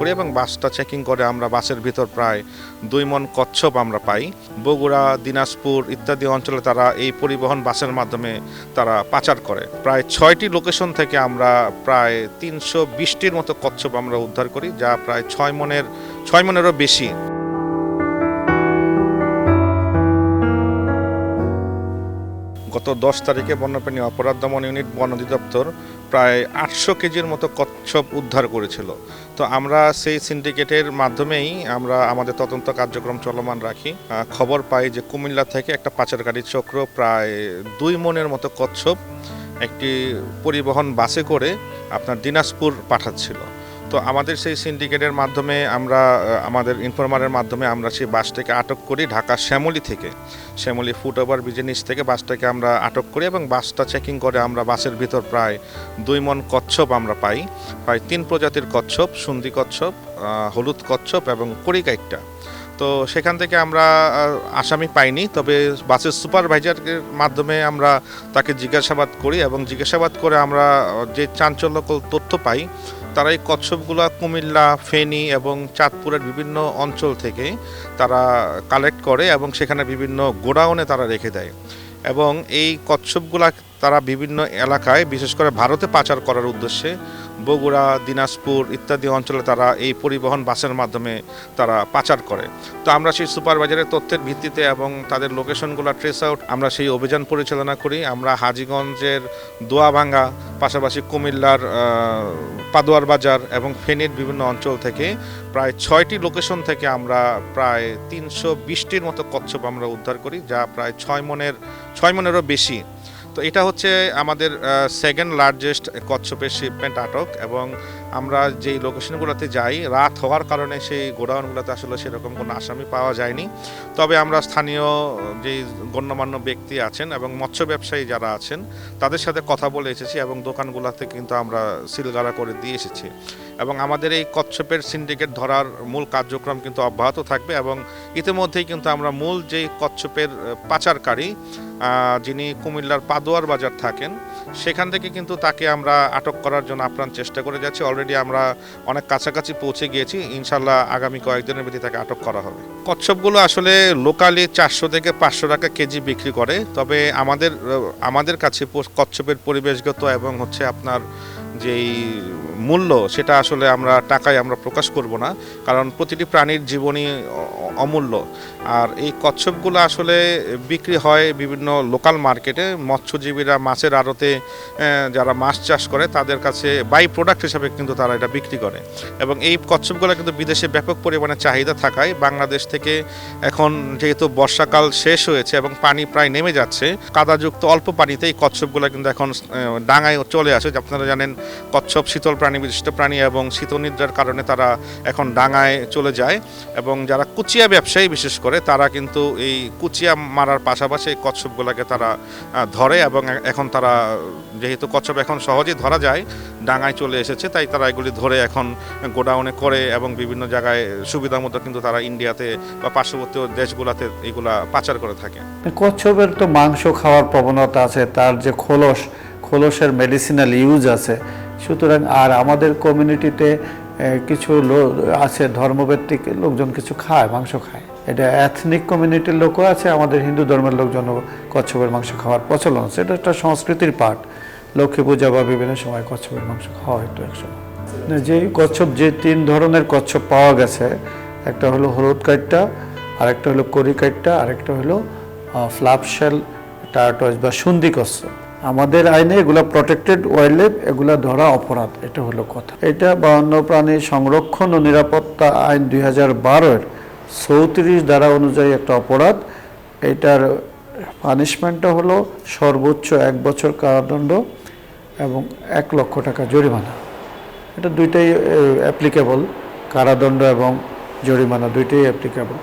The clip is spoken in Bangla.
করি এবং বাসটা চেকিং করে আমরা বাসের ভিতর প্রায় দুই মন কচ্ছপ আমরা পাই। বগুড়া, দিনাজপুর ইত্যাদি অঞ্চলে তারা এই পরিবহন বাসের মাধ্যমে তারা পাচার করে। প্রায় ছয়টি লোকেশন থেকে আমরা প্রায় তিনশো বিশটির মতো কচ্ছপ আমরা উদ্ধার করি, যা প্রায় ছয় মনের, ছয় মনেরও বেশি। গত দশ তারিখে বন্যপ্রাণী অপরাধ দমন ইউনিট বন অধিদপ্তর প্রায় আটশো কেজির মতো কচ্ছপ উদ্ধার করেছিল। তো আমরা সেই সিন্ডিকেটের মাধ্যমেই আমরা আমাদের তদন্ত কার্যক্রম চলমান রাখি। খবর পাই যে কুমিল্লা থেকে একটা পাচারকারী চক্র প্রায় দুই মনের মতো কচ্ছপ একটি পরিবহন বাসে করে আপনার দিনাজপুর পাঠাচ্ছিল। তো আমাদের সেই সিন্ডিকেটের মাধ্যমে আমরা আমাদের ইনফরমারের মাধ্যমে আমরা সেই বাসটাকে আটক করি ঢাকা শ্যামলি থেকে। শ্যামলি ফুট ওভার ব্রিজের নিচ থেকে বাসটাকে আমরা আটক করি এবং বাসটা চেকিং করে আমরা বাসের ভিতর প্রায় দুই মন কচ্ছপ আমরা পাই। প্রায় তিন প্রজাতির কচ্ছপ, সুন্দি কচ্ছপ হলুদ কচ্ছপ এবং কড়িকাইটটা। তো সেখান থেকে আমরা আসামি পাইনি, তবে বাসের সুপারভাইজারের মাধ্যমে আমরা তাকে জিজ্ঞাসাবাদ করি এবং জিজ্ঞাসাবাদ করে আমরা যে চাঞ্চল্যকর তথ্য পাই তারা এই কচ্ছপগুলো, কুমিল্লা, ফেনী এবং চাঁদপুরের বিভিন্ন অঞ্চল থেকে তারা কালেক্ট করে এবং সেখানে বিভিন্ন গোডাউনে তারা রেখে দেয়। এবং এই কচ্ছপগুলা তারা বিভিন্ন এলাকায়, বিশেষ করে ভারতে পাচার করার উদ্দেশ্যে বগুড়া, দিনাজপুর ইত্যাদি অঞ্চলে তারা এই পরিবহন বাসের মাধ্যমে তারা পাচার করে। তো আমরা সেই সুপারভাইজারের তথ্যের ভিত্তিতে এবং তাদের লোকেশনগুলো ট্রেস আউট আমরা সেই অভিযান পরিচালনা করি। আমরা হাজীগঞ্জের দোয়াভাঙ্গা, পাশাপাশি কুমিল্লার পাদুয়ার বাজার এবং ফেনীর বিভিন্ন অঞ্চল থেকে প্রায় ছয়টি লোকেশন থেকে আমরা প্রায় তিনশো বিশটির মতো কচ্ছপ আমরা উদ্ধার করি, যা প্রায় ছয় মনের, ছয় মনেরও বেশি। তো এটা হচ্ছে আমাদের সেকেন্ড লার্জেস্ট কচ্ছপের শিপমেন্ট আটক এবং আমরা যেই লোকেশনগুলোতে যাই, রাত হওয়ার কারণে সেই গোডাউনগুলোতে আসলে সেরকম কোনো আসামি পাওয়া যায়নি। তবে আমরা স্থানীয়, যেই গণ্যমান্য ব্যক্তি আছেন এবং মৎস্য ব্যবসায়ী যারা আছেন, তাদের সাথে কথা বলে এসেছি এবং দোকানগুলোতে কিন্তু আমরা সিলগালা করে দিয়ে এসেছি। এবং আমাদের এই কচ্ছপের সিন্ডিকেট ধরার মূল কার্যক্রম কিন্তু অব্যাহত থাকবে এবং ইতিমধ্যেই কিন্তু আমরা মূল যেই কচ্ছপের পাচারকারী যিনি কুমিল্লার পাদোয়ার বাজার থাকেন, সেখান থেকে কিন্তু তাকে আমরা আটক করার জন্য আপ্রাণ চেষ্টা করে যাচ্ছি। অলরেডি আমরা অনেক কাছাকাছি পৌঁছে গিয়েছি। ইনশাল্লাহ আগামী কয়েকদিনের মধ্যে তাকে আটক করা হবে। কচ্ছপগুলো আসলে লোকালি চারশো থেকে পাঁচশো টাকা কেজি বিক্রি করে, তবে আমাদের আমাদের কাছে কচ্ছপের পরিবেশগত এবং হচ্ছে আপনার যেই মূল্য, সেটা আসলে আমরা টাকায় আমরা প্রকাশ করব না, কারণ প্রতিটি প্রাণীর জীবনই অমূল্য। আর এই কচ্ছপগুলো আসলে বিক্রি হয় বিভিন্ন লোকাল মার্কেটে, মৎস্যজীবীরা মাছের আড়তে যারা মাছ চাষ করে, তাদের কাছে বাই প্রোডাক্ট হিসাবে কিন্তু তারা এটা বিক্রি করে। এবং এই কচ্ছপগুলো কিন্তু বিদেশে ব্যাপক পরিমাণে চাহিদা থাকায় বাংলাদেশ থেকে এখন যেহেতু বর্ষাকাল শেষ হয়েছে এবং পানি প্রায় নেমে যাচ্ছে, কাদাযুক্ত অল্প পানিতে এই কচ্ছপগুলো কিন্তু এখন ডাঙায় চলে আসে। আপনারা জানেন কচ্ছপ শীতল প্রাণী বিশিষ্ট প্রাণী এবং শীতনিদ্রার কারণে তারা এখন ডাঙায় চলে যায় এবং যারা কুচিয়া ব্যবসায়ী বিশেষ করে, তারা কিন্তু এই কুচিয়া মারার পাশাপাশি এই কচ্ছপগুলোকে তারা ধরে এবং এখন তারা, যেহেতু কচ্ছপ এখন সহজেই ধরা যায়, ডাঙায় চলে এসেছে, তাই তারা এগুলি ধরে এখন গোডাউনে করে এবং বিভিন্ন জায়গায় সুবিধা মতো কিন্তু তারা ইন্ডিয়াতে বা পার্শ্ববর্তী দেশগুলোতে এগুলা পাচার করে থাকে। কচ্ছপের তো মাংস খাওয়ার প্রবণতা আছে, তার যে খোলস, খোলসের মেডিসিনাল ইউজ আছে সুতরাং আর আমাদের কমিউনিটিতে কিছু লোক আছে, ধর্মভিত্তিক লোকজন কিছু খায়, মাংস খায়। এটা অ্যাথনিক কমিউনিটির লোকও আছে, আমাদের হিন্দু ধর্মের লোকজন কচ্ছপের মাংস খাওয়ার প্রচলন আছে। এটা একটা সংস্কৃতির পার্ট লক্ষ্মী পূজা বা বিভিন্ন সময় কচ্ছপের মাংস খাওয়া হতো একসময়। যে কচ্ছপ, যে তিন ধরনের কচ্ছপ পাওয়া গেছে, একটা হলো হলুদ কাইটটা, আরেকটা হলো করি কাইটটা, আরেকটা হলো ফ্লাপশেল টার্টয়েস বা সুন্দি কচ্ছপ। আমাদের আইনে এগুলো প্রোটেক্টেড ওয়াইল্ড লাইফ এগুলো ধরা অপরাধ, এটা হলো কথা। এটা বন্যপ্রাণী সংরক্ষণ ও নিরাপত্তা আইন দুই হাজার বারোর চৌত্রিশ ধারা অনুযায়ী একটা অপরাধ। এটার পানিশমেন্টটা হলো সর্বোচ্চ এক বছর কারাদণ্ড এবং এক লক্ষ টাকা জরিমানা। এটা দুইটাই অ্যাপ্লিকেবল কারাদণ্ড এবং জরিমানা দুইটাই অ্যাপ্লিকেবল